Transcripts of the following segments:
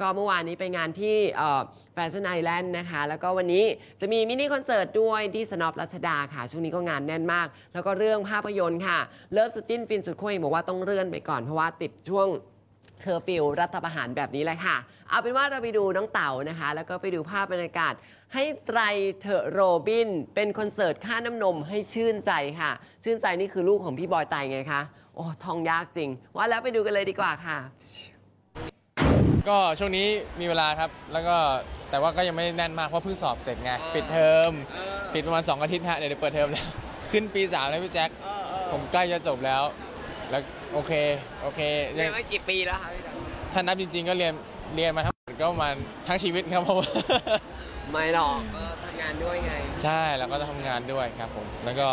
ก็เมื่อวานนี้ไปงานที่แฟชั่นไอแลนด์นะคะ แล้วก็วันนี้จะมีมินิคอนเสิร์ตด้วยที่สนอปรัชดาค่ะ ช่วงนี้ก็งานแน่นมาก แล้วก็เรื่องภาพยนตร์ค่ะ เลิฟสจิ้นฟินสุดขั้วเองบอกว่าต้องเลื่อนไปก่อนเพราะว่าติดช่วงเคอร์ฟิวรัฐประหารแบบนี้เลยค่ะ เอาเป็นว่าเราไปดูน้องเต๋านะคะ แล้วก็ไปดูภาพบรรยากาศ ให้ไตรเถอะโรบิน เป็นคอนเสิร์ตค่าน้ำนมให้ชื่นใจค่ะ ชื่นใจนี่คือลูกของพี่บอยไตไงคะ โอ้ทองยากจริง ว่าแล้วไปดูกันเลยดีกว่าค่ะ ก็ช่วงนี้มีเวลาครับ แล้วก็แต่ว่าก็ยังไม่แน่นมากเพราะเพิ่งสอบเสร็จไง ปิดเทอมปิดประมาณ2อาทิตย์ฮะเดี๋ยวเปิดเทอมแล้ว ขึ้นปี3แล้วพี่แจ็คผมใกล้จะจบแล้ว แล้วโอเคโอเคเรียัยงนมากี่ปีแล้วคะพี่เต๋าถ้านับจริง ๆ ก็เรียนเรียนมาทั้งหมดก็ประมาณทั้งชีวิตครับผมไม่หรอกก็ทำงานด้วยไง ใช่แล้วก็ต้องทำงานด้วยครับผมแล้วก็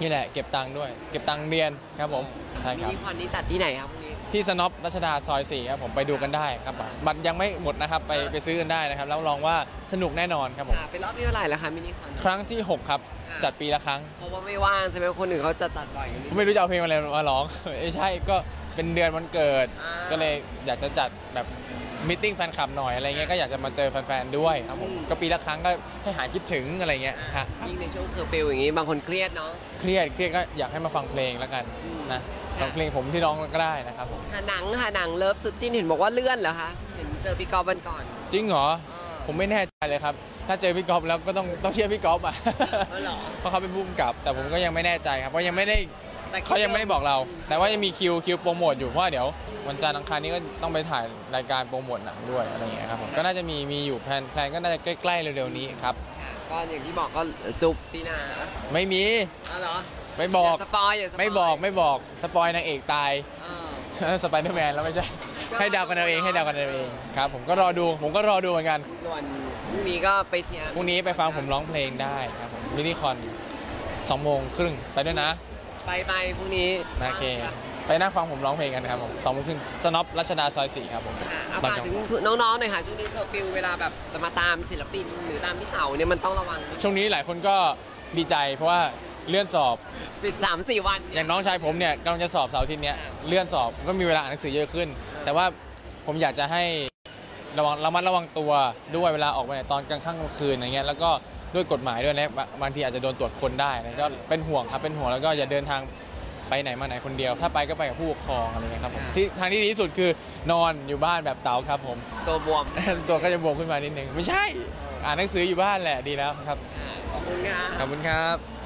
นี่แหละเก็บตังค์ด้วย เก็บตังค์เรียนครับผมใช่มิครับนิคอนนี้จัดที่ไหนครับพรุ่งนี้ ที่สน็อปรัชดาซอย4ครับผมไปดูกันได้ครับบัตรยังไม่หมดนะครับไปไปซื้อกันได้นะครับแล้วรองว่าสนุกแน่นอนครับผมค่ะเป็นรอบที่เท่าไหร่แล้วคะมินิคอนครั้งที่ 6 ครับค่ะจัดปีละครั้งเพราะว่าไม่ว่างใช่ไหมคนอื่นเขาจะจัดบ่อยกันนิดผมไม่รู้จะเอาเพลงอะไรมาร้องไม่ใช่ก็ เป็นเดือนวันเกิดอ่าก็เลยอยากจะจัดแบบมิ팅แฟนคลับหน่อยอะไรเงี้ยก็อยากจะมาเจอแฟนๆด้วยครับผมอืมก็ปีละครั้งก็ให้หายคิดถึงอะไรเงี้ยฮะยิ่งในช่วงเคอร์ฟิวอย่างนี้บางคนเครียดเนาะเครียดเครียดก็อยากให้มาฟังเพลงแล้วกันอืมนะฟังเพลงผมที่ร้องก็ได้นะครับผมค่ะหนังค่ะหนังเลิฟสุดจิ้นเห็นบอกว่าเลื่อนเหรอคะเห็นเจอพี่กอล์ฟวันก่อน จริงเหรอเออผมไม่แน่ใจเลยครับถ้าเจอพี่ก๊อฟแล้วก็ต้องต้องเชื่อพี่ก๊อฟอะอ๋อเหรอเพราะเขาเป็นผู้กำกับ แต่ผมก็ยังไม่แน่ใจครับเพราะยังไม่ได้ แต่เขายังไม่ได้บอกเรา แต่ว่ายังมีคิวคิวโปรโมทอยู่เพราะว่าเดี๋ยววันจันทร์อังคารนี้ก็ต้องไปถ่ายรายการโปรโมทหนังด้วยอะไรอย่างเงี้ยครับผมก็น่าจะมีมีอยู่แพลนแพลนก็น่าจะใกล้ๆเร็วๆนี้ครับค่ะก็อย่างที่บอกก็จุบตีนาไม่มีอ๋อเหรอไม่บอก ย่าสปอยอย่าสปอยไม่บอกไม่บอกสปอยนางเอกตาย เออ สไปเดอร์แมนแล้วไม่ใช่ ให้เดากันเอาเองให้เดากันเอาเองครับผมก็รอดูผมก็รอดูเหมือนกันส่วนพรุ่งนี้ก็ไปเชียร์พรุ่งนี้ไปฟังผมร้องเพลงได้ครับผมมินิคอนสองโมงครึ่งไปด้วยนะ ไปไปพรุ่งนี้โอเคไปนั่งฟังผมร้องเพลงกันครับผมสองโมงครึ่งสน็อปรัชดาซอยสี่ครับผมค่ะเอาฝากถึงน้องๆหน่อยค่ะช่วงนี้เคอร์ฟิวเวลาแบบจะมาตามศิลปินหรือตามพี่เต๋าเนี่ยมันต้องระวังนิดช่วงนี้หลายคนก็ดีใจเพราะว่าเลื่อนสอบ ปิดสามสี่วันอย่างน้องชายผมเนี่ยกำลังจะสอบเสาร์อาทิตย์เนี้ยเลื่อนสอบก็มีเวลาอ่านหนังสือเยอะขึ้น แต่ว่าผมอยากจะให้ระวังระมัดระวังตัวด้วยเวลาออกไปไหนตอนกลางค่ำกลางคืนอย่างเงี้ยแล้วก็ ด้วยกฎหมายด้วยนะบางบางทีอาจจะโดนตรวจคนได้นะก็เป็นห่วงครับเป็นห่วงแล้วก็อย่าเดินทางไปไหนมาไหนคนเดียว ถ้าไปก็ไปกับผู้ปกครองอะไรเงี้ยครับผมที่ทางที่ดีที่สุดคือนอนอยู่บ้านแบบเต๋าครับผม ตัวบวม ตัวก็จะบวมขึ้นมานิดนึงไม่ใช่ อ่านหนังสืออยู่บ้านแหละดีแล้วครับขอบคุณค่ะขอบคุณครับ